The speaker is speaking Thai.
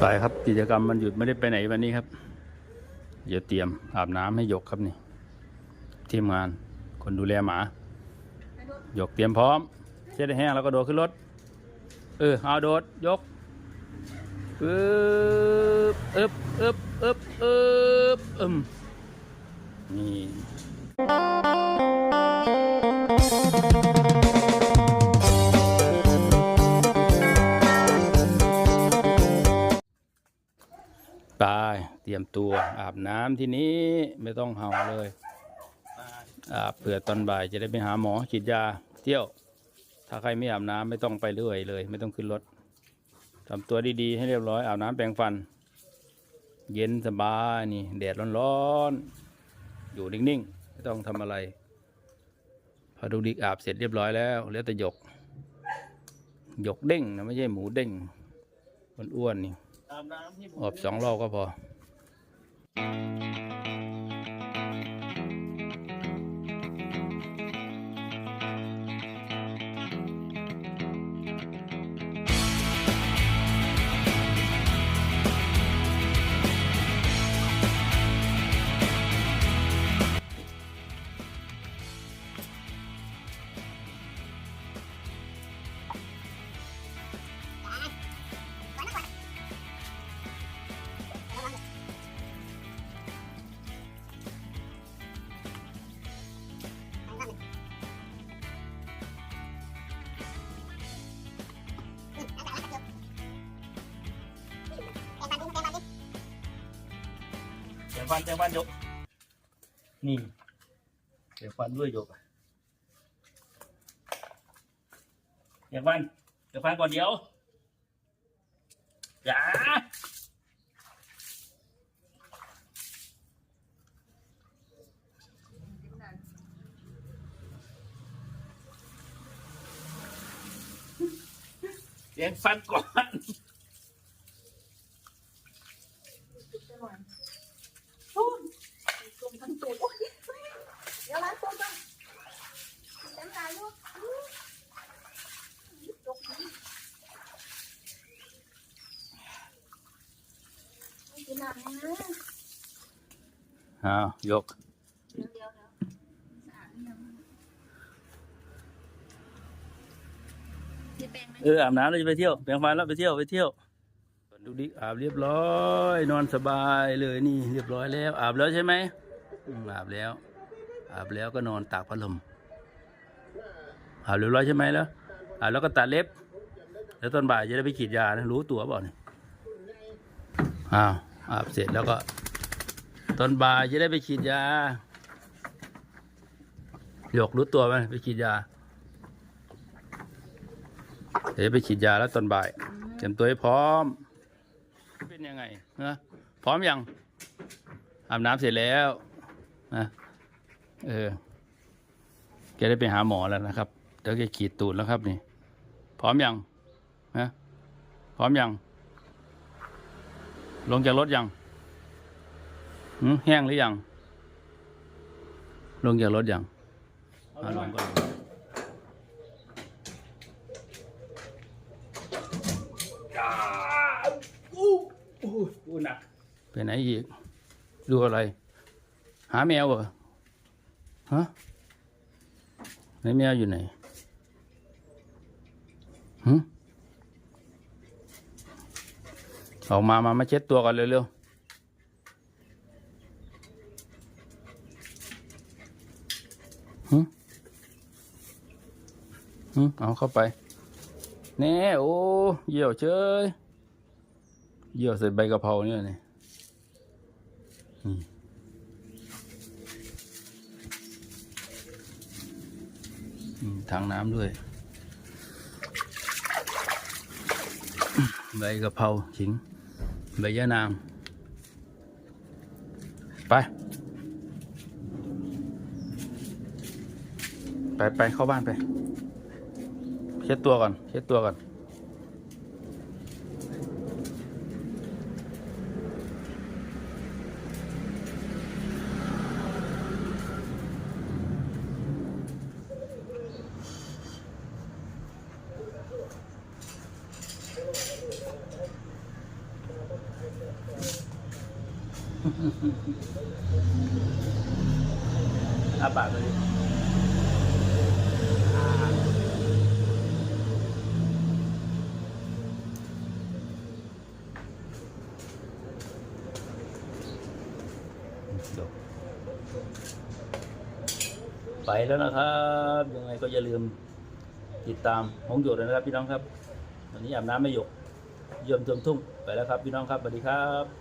ไปครับกิจกรรมมันหยุดไม่ได้ไปไหนวันนี้ครับ เดี๋ยวเตรียมอาบน้ำให้หยกครับนี่ทีมงานคนดูแลหมาหยกเตรียมพร้อม เช็ดให้แห้งแล้วก็โดดขึ้นรถ เออเอาโดดยกปึ๊บอึบอึบอึบอึบอึมนี่ ตายเตรียมตัวอาบน้ำที่นี้ไม่ต้องเห่าเลยอาบเผื่อตอนบ่ายจะได้ไปหาหมอฉีดยาเที่ยว ถ้าใครไม่อาบน้ำไม่ต้องไปเรื่อยเลย ไม่ต้องขึ้นรถทำตัวดีๆให้เรียบร้อยอาบน้ำแปรงฟัน เย็นสบายนี่แดดร้อนๆอยู่นิ่งๆไม่ต้องทำอะไรพอดูดิกอาบเสร็จเรียบร้อยแล้วเหลือแต่หยกหยกเด้งนะไม่ใช่หมูเด้งอ้วนๆนี่ อบสองรอบก็พอ เดี๋ยวฟันเดี๋ยวฟันยก นี่เดี๋ยวฟันด้วยยกเดี๋ยวฟันเดี๋ยวฟันก่อนเดี๋ยวอย่าเดี๋ยวฟันก่อน กลมทั้งตัวโอ๊ยเดี๋ยวล้างตัวก่อนเต็มตายลูกจกนี้ ไม่กินะอ้าวยก เดี๋ยวเดี๋ยวเดี๋ยวสะอาดหรือยังมีแปรงไหมเอออาบน้ำแล้วจะไปเที่ยวแปรงฟันแล้วไปเที่ยวไปเที่ยวดูดิอาบเรียบร้อย นอนสบายเลยนี่เรียบร้อยแล้ว อาบแล้วใช่ไหมอืมอาบแล้ว อาบแล้วก็นอนตากพัดลมอาบเรียบร้อยใช่ไหมแล้วอาบแล้วก็ตัดเล็บ แล้วตอนบ่ายจะได้ไปฉีดยานะรู้ตัวเปล่าเนี่ยอ้าว อาบเสร็จแล้วก็ ตอนบ่ายจะได้ไปฉีดยาหยกรู้ตัวไหมไปฉีดยาเดี๋ยวไปฉีดยาแล้วตอนบ่ายเตรียมตัวให้พร้อม เป็นยังไงนะพร้อมยังอาบน้ำเสร็จแล้วนะเออแกได้ไปหาหมอแล้วนะครับเดี๋ยวแกขีดตูดแล้วครับนี่ พร้อมยังนะพร้อมยัง ลงจากรถยังแห้งหรือยัง ลงจากรถยังอะลงก็ลงอู้อู้อู้หนักไปไหนอีก ดูอะไร หาแมวเหรอ ฮะไหนแมวอยู่ไหนหึ ออกมามามาเช็ดตัวก่อนเร็วๆหึหึเอาเข้าไปแน่โอ้เหี่ยวเชยเยี่ยวใส่ใบกะเพราเนี่ยนี่อืมอืมถังน้ำด้วย ใบกะเพราขิง ใบยะนาง ไป ไปไปเข้าบ้านไป เช็ดตัวก่อน เช็ดตัวก่อน อาปากเลยไปแล้วนะครับ ยังไงก็อย่าลืมติดตามหงโยดนะครับพี่น้องครับ วันนี้อาบน้ำไม่หยกเยี่ยมชมทุ่งไปแล้วครับพี่น้องครับสวัสดีครับ